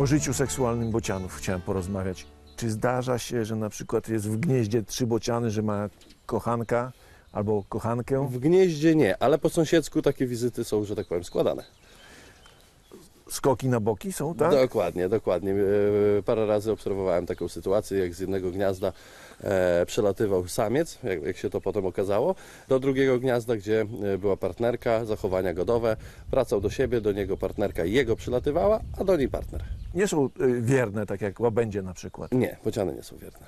O życiu seksualnym bocianów chciałem porozmawiać. Czy zdarza się, że na przykład jest w gnieździe trzy bociany, że ma kochanka albo kochankę? W gnieździe nie, ale po sąsiedzku takie wizyty są, że tak powiem, składane. Skoki na boki są, tak? Dokładnie, dokładnie. E, Parę razy obserwowałem taką sytuację, jak z jednego gniazda e, przelatywał samiec, jak, jak się to potem okazało, do drugiego gniazda, gdzie e, była partnerka, zachowania godowe, wracał do siebie, do niego partnerka jego przylatywała, a do niej partner. Nie są y, wierne, tak jak łabędzie na przykład. Nie, bociany nie są wierne.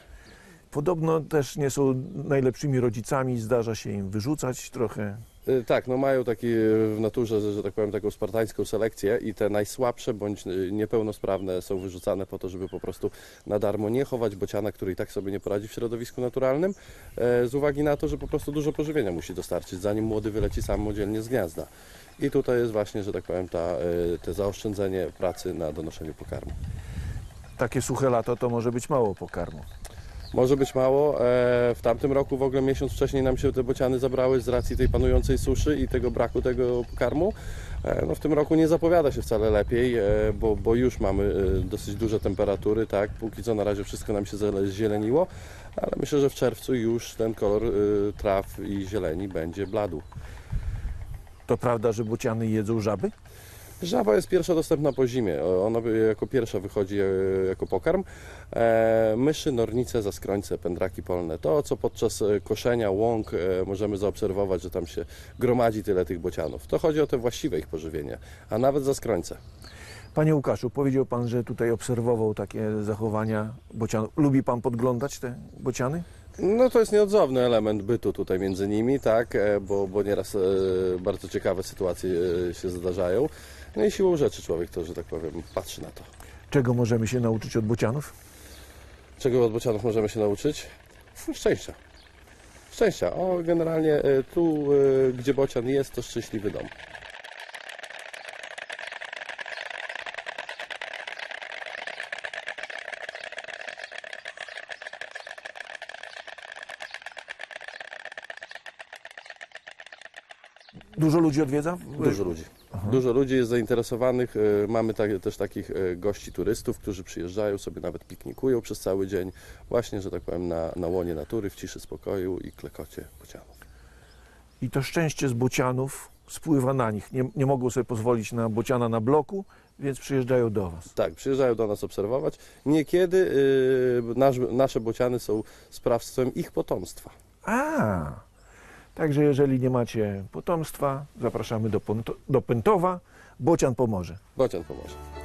Podobno też nie są najlepszymi rodzicami, zdarza się im wyrzucać trochę. Y, Tak, no mają taki y, w naturze, że, że tak powiem, taką spartańską selekcję i te najsłabsze bądź y, niepełnosprawne są wyrzucane po to, żeby po prostu na darmo nie chować bociana, który i tak sobie nie poradzi w środowisku naturalnym, e, z uwagi na to, że po prostu dużo pożywienia musi dostarczyć, zanim młody wyleci samodzielnie z gniazda. I tutaj jest właśnie, że tak powiem, ta, y, te zaoszczędzenie pracy na donoszeniu pokarmu. Takie suche lato to może być mało pokarmu. Może być mało. E, W tamtym roku w ogóle miesiąc wcześniej nam się te bociany zabrały z racji tej panującej suszy i tego braku tego pokarmu. E, No w tym roku nie zapowiada się wcale lepiej, e, bo, bo już mamy dosyć duże temperatury, tak? Póki co na razie wszystko nam się zieleniło, ale myślę, że w czerwcu już ten kolor traw i zieleni będzie bladł. To prawda, że bociany jedzą żaby? Żaba jest pierwsza dostępna po zimie. Ona jako pierwsza wychodzi e, jako pokarm. E, myszy, nornice, zaskrońce, pędraki polne. To, co podczas e, koszenia łąk możemy zaobserwować, że tam się gromadzi tyle tych bocianów. To chodzi o te właściwe ich pożywienie, a nawet zaskrońce. Panie Łukaszu, powiedział Pan, że tutaj obserwował takie zachowania bocianów. Lubi Pan podglądać te bociany? No to jest nieodzowny element bytu tutaj między nimi, tak, e, bo, bo nieraz e, bardzo ciekawe sytuacje e, się zdarzają. No i siłą rzeczy człowiek to, że tak powiem, patrzy na to. Czego możemy się nauczyć od bocianów? Czego od bocianów możemy się nauczyć? Szczęścia. Szczęścia. O, generalnie e, tu, e, gdzie bocian jest, to szczęśliwy dom. Dużo ludzi odwiedza? Dużo ludzi. Dużo ludzi jest zainteresowanych. e, Mamy tak, też takich e, gości turystów, którzy przyjeżdżają, sobie nawet piknikują przez cały dzień, właśnie, że tak powiem, na, na łonie natury, w ciszy spokoju i klekocie bocianów. I to szczęście z bocianów spływa na nich. Nie, nie mogą sobie pozwolić na bociana na bloku, więc przyjeżdżają do Was. Tak, przyjeżdżają do nas obserwować. Niekiedy y, nasz, nasze bociany są sprawstwem ich potomstwa. A, także jeżeli nie macie potomstwa, zapraszamy do, do Pętowa. Bocian pomoże. Bocian pomoże.